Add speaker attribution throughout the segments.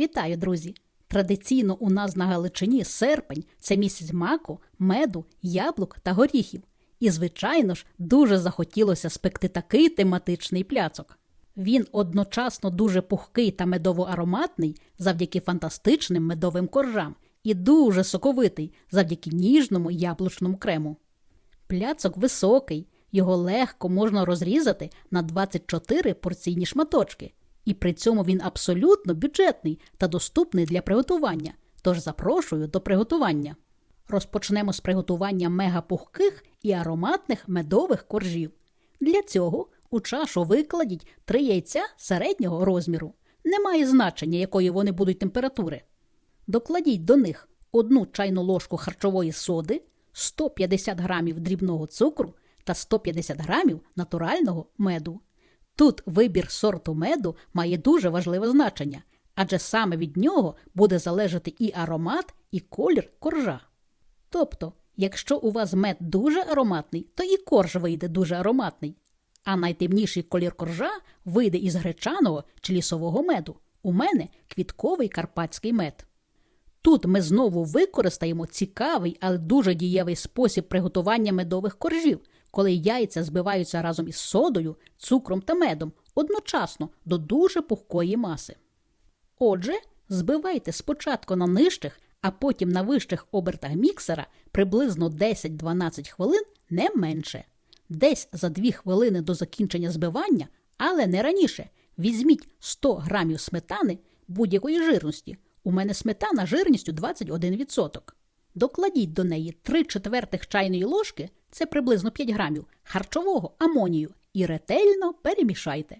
Speaker 1: Вітаю, друзі! Традиційно у нас на Галичині серпень це місяць маку, меду, яблук та горіхів. І, звичайно ж, дуже захотілося спекти такий тематичний пляцок. Він одночасно дуже пухкий та медово-ароматний завдяки фантастичним медовим коржам і дуже соковитий завдяки ніжному яблучному крему. Пляцок високий, його легко можна розрізати на 24 порційні шматочки, і при цьому він абсолютно бюджетний та доступний для приготування. Тож запрошую до приготування. Розпочнемо з приготування мегапухких і ароматних медових коржів. Для цього у чашу викладіть 3 яйця середнього розміру. Немає значення, якої вони будуть температури. Докладіть до них одну чайну ложку харчової соди, 150 грамів дрібного цукру та 150 грамів натурального меду. Тут вибір сорту меду має дуже важливе значення, адже саме від нього буде залежати і аромат, і колір коржа. Тобто, якщо у вас мед дуже ароматний, то і корж вийде дуже ароматний, а найтемніший колір коржа вийде із гречаного чи лісового меду. У мене квітковий карпатський мед. Тут ми знову використаємо цікавий, але дуже дієвий спосіб приготування медових коржів, коли яйця збиваються разом із содою, цукром та медом одночасно до дуже пухкої маси. Отже, збивайте спочатку на нижчих, а потім на вищих обертах міксера приблизно 10-12 хвилин не менше. Десь за 2 хвилини до закінчення збивання, але не раніше, візьміть 100 грамів сметани будь-якої жирності. У мене сметана жирністю 21%. Докладіть до неї 3 четвертих чайної ложки, це приблизно 5 грамів, харчового амонію і ретельно перемішайте.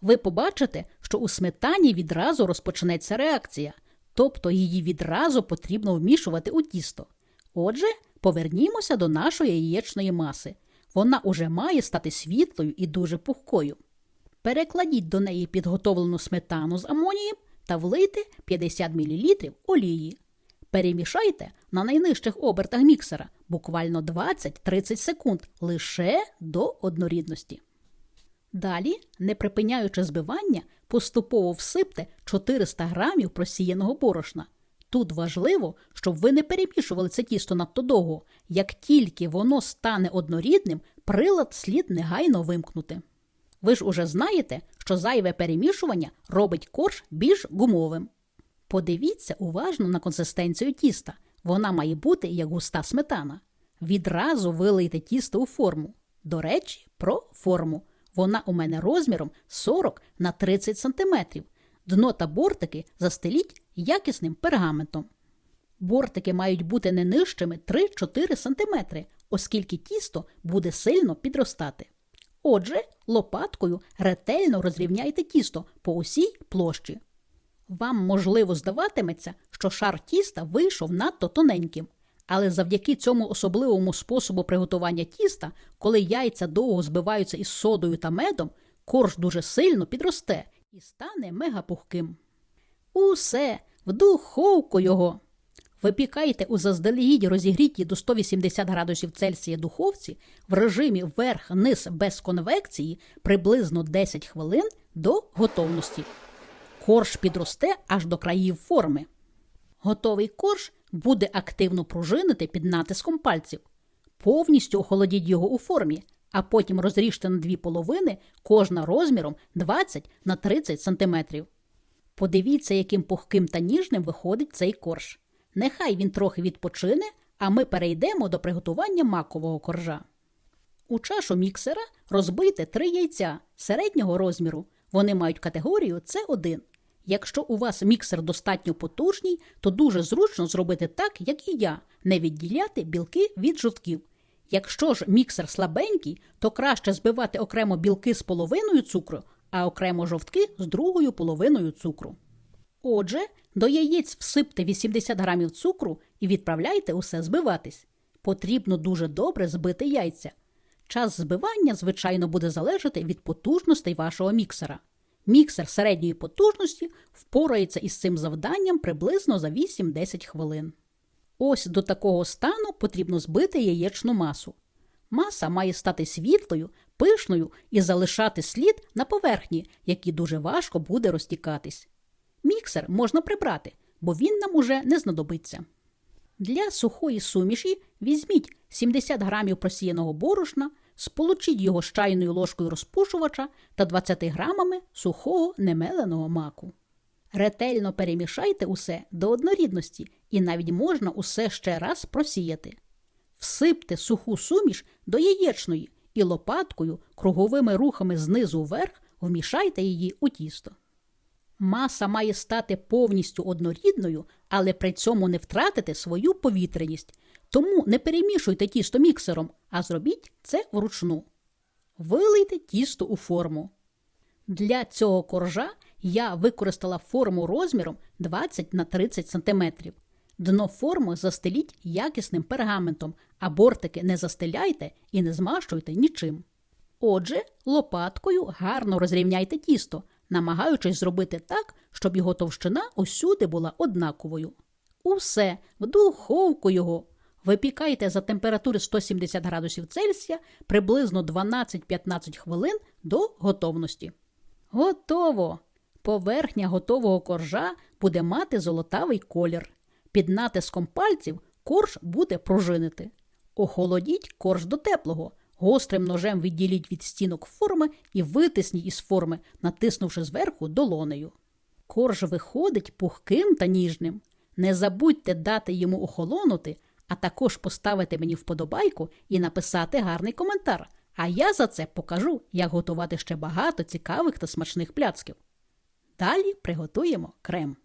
Speaker 1: Ви побачите, що у сметані відразу розпочнеться реакція, тобто її відразу потрібно вмішувати у тісто. Отже, повернімося до нашої яєчної маси. Вона уже має стати світлою і дуже пухкою. Перекладіть до неї підготовлену сметану з амонієм та влийте 50 мл олії. Перемішайте на найнижчих обертах міксера буквально 20-30 секунд лише до однорідності. Далі, не припиняючи збивання, поступово всипте 400 грамів просіяного борошна. Тут важливо, щоб ви не перемішували це тісто надто довго. Як тільки воно стане однорідним, прилад слід негайно вимкнути. Ви ж уже знаєте, що зайве перемішування робить корж більш гумовим. Подивіться уважно на консистенцію тіста. Вона має бути як густа сметана. Відразу вилийте тісто у форму. До речі, про форму. Вона у мене розміром 40 на 30 см. Дно та бортики застеліть якісним пергаментом. Бортики мають бути не нижчими 3-4 см, оскільки тісто буде сильно підростати. Отже, лопаткою ретельно розрівняйте тісто по усій площі. Вам, можливо, здаватиметься, що шар тіста вийшов надто тоненьким, але завдяки цьому особливому способу приготування тіста, коли яйця довго збиваються із содою та медом, корж дуже сильно підросте і стане мегапухким. Усе, в духовку його. Випікайте у заздалегідь розігрітій до 180 градусів Цельсія духовці в режимі верх-низ без конвекції приблизно 10 хвилин до готовності. Корж підросте аж до країв форми. Готовий корж буде активно пружинити під натиском пальців. Повністю охолодіть його у формі, а потім розріжте на дві половини, кожна розміром 20 на 30 см. Подивіться, яким пухким та ніжним виходить цей корж. Нехай він трохи відпочине, а ми перейдемо до приготування макового коржа. У чашу міксера розбийте три яйця середнього розміру. Вони мають категорію С1. Якщо у вас міксер достатньо потужний, то дуже зручно зробити так, як і я, не відділяти білки від жовтків. Якщо ж міксер слабенький, то краще збивати окремо білки з половиною цукру, а окремо жовтки з другою половиною цукру. Отже, до яєць всипте 80 грамів цукру і відправляйте усе збиватись. Потрібно дуже добре збити яйця. Час збивання, звичайно, буде залежати від потужностей вашого міксера. Міксер середньої потужності впорається із цим завданням приблизно за 8-10 хвилин. Ось до такого стану потрібно збити яєчну масу. Маса має стати світлою, пишною і залишати слід на поверхні, який дуже важко буде розтікатись. Міксер можна прибрати, бо він нам уже не знадобиться. Для сухої суміші візьміть 70 грамів просіяного борошна, сполучіть його з чайною ложкою розпушувача та 20 грамами сухого немеленого маку. Ретельно перемішайте усе до однорідності і навіть можна усе ще раз просіяти. Всипте суху суміш до яєчної і лопаткою круговими рухами знизу вверх вмішайте її у тісто. Маса має стати повністю однорідною, але при цьому не втратити свою повітряність. Тому не перемішуйте тісто міксером, а зробіть це вручну. Вилийте тісто у форму. Для цього коржа я використала форму розміром 20 на 30 см. Дно форми застеліть якісним пергаментом, а бортики не застеляйте і не змащуйте нічим. Отже, лопаткою гарно розрівняйте тісто, намагаючись зробити так, щоб його товщина усюди була однаковою. Усе в духовку його. Випікайте за температури 170 градусів Цельсія приблизно 12-15 хвилин до готовності. Готово! Поверхня готового коржа буде мати золотавий колір. Під натиском пальців корж буде пружинити. Охолодіть корж до теплого. Гострим ножем відділіть від стінок форми і витисніть із форми, натиснувши зверху долонею. Корж виходить пухким та ніжним. Не забудьте дати йому охолонути, а також поставити мені вподобайку і написати гарний коментар. А я за це покажу, як готувати ще багато цікавих та смачних пляцків. Далі приготуємо крем.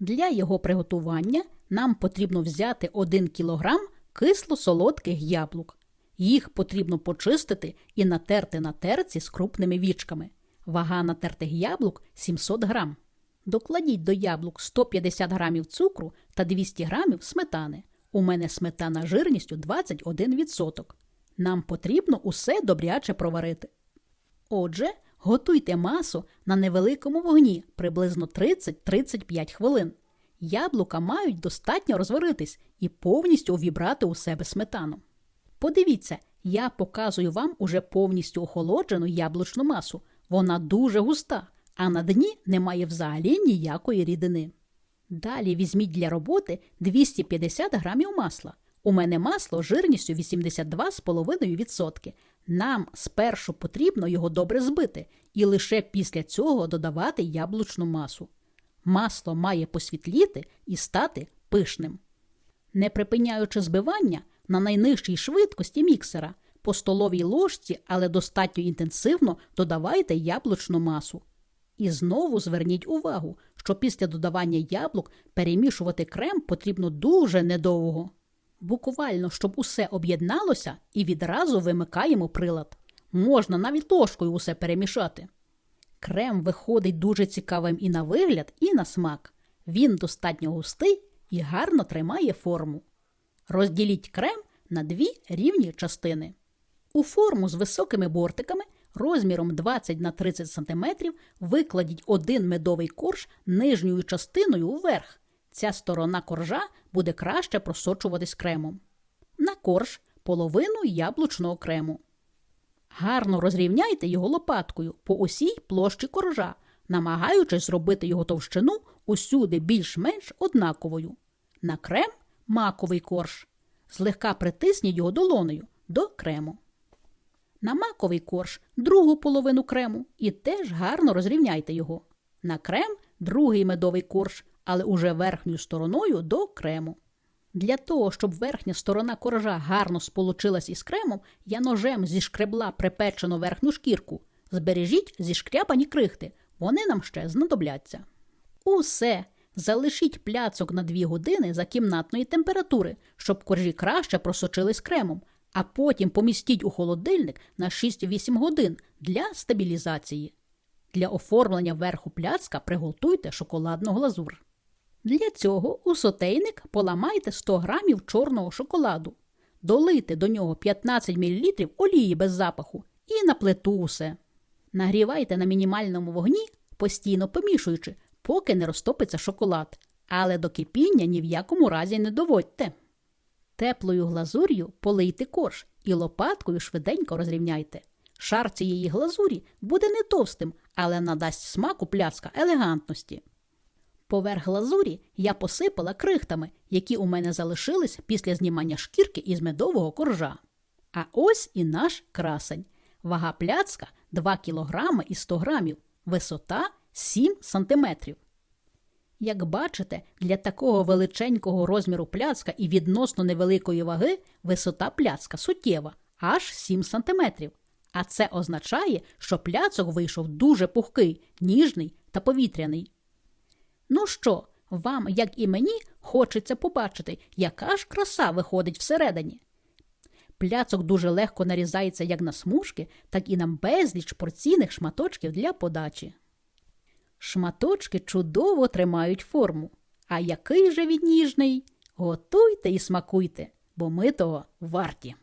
Speaker 1: Для його приготування нам потрібно взяти 1 кг кисло-солодких яблук. Їх потрібно почистити і натерти на терці з крупними вічками. Вага натертих яблук 700 грам. Докладіть до яблук 150 грамів цукру та 200 грамів сметани. У мене сметана жирністю 21%. Нам потрібно усе добряче проварити. Отже, готуйте масу на невеликому вогні приблизно 30-35 хвилин. Яблука мають достатньо розваритись і повністю увібрати у себе сметану. Подивіться, я показую вам уже повністю охолоджену яблучну масу. Вона дуже густа, а на дні немає взагалі ніякої рідини. Далі візьміть для роботи 250 грамів масла. У мене масло жирністю 82,5%. Нам спершу потрібно його добре збити і лише після цього додавати яблучну масу. Масло має посвітліти і стати пишним. Не припиняючи збивання на найнижчій швидкості міксера, по столовій ложці, але достатньо інтенсивно додавайте яблучну масу. І знову зверніть увагу, що після додавання яблук перемішувати крем потрібно дуже недовго. Буквально, щоб усе об'єдналося, і відразу вимикаємо прилад. Можна навіть ложкою усе перемішати. Крем виходить дуже цікавим і на вигляд, і на смак. Він достатньо густий і гарно тримає форму. Розділіть крем на дві рівні частини. У форму з високими бортиками розміром 20 на 30 см викладіть один медовий корж нижньою частиною вверх. Ця сторона коржа буде краще просочуватись кремом. На корж половину яблучного крему. Гарно розрівняйте його лопаткою по усій площі коржа, намагаючись зробити його товщину усюди більш-менш однаковою. На крем маковий корж. Злегка притисніть його долонею до крему. На маковий корж другу половину крему і теж гарно розрівняйте його. На крем другий медовий корж, але уже верхньою стороною до крему. Для того, щоб верхня сторона коржа гарно сполучилась із кремом, я ножем зішкребла припечену верхню шкірку. Збережіть зішкрябані крихти, вони нам ще знадобляться. Усе. Залишіть пляцок на 2 години за кімнатної температури, щоб коржі краще просочились кремом, а потім помістіть у холодильник на 6-8 годин для стабілізації. Для оформлення верху пляцка приготуйте шоколадну глазур. Для цього у сотейник поламайте 100 грамів чорного шоколаду, долийте до нього 15 мл олії без запаху і на плиту усе. Нагрівайте на мінімальному вогні, постійно помішуючи, поки не розтопиться шоколад, але до кипіння ні в якому разі не доводьте. Теплою глазур'ю полийте корж і лопаткою швиденько розрівняйте. Шар цієї глазурі буде не товстим, але надасть смаку пляцка елегантності. Поверх глазурі я посипала крихтами, які у мене залишились після знімання шкірки із медового коржа. А ось і наш красень. Вага пляцка 2 кілограми і 100 грамів, висота 7 сантиметрів. Як бачите, для такого величенького розміру пляцка і відносно невеликої ваги висота пляцка суттєва аж 7 сантиметрів. А це означає, що пляцок вийшов дуже пухкий, ніжний та повітряний. Ну що, вам, як і мені, хочеться побачити, яка ж краса виходить всередині. Пляцок дуже легко нарізається як на смужки, так і на безліч порційних шматочків для подачі. Шматочки чудово тримають форму. А який же він ніжний? Готуйте і смакуйте, бо ми того варті.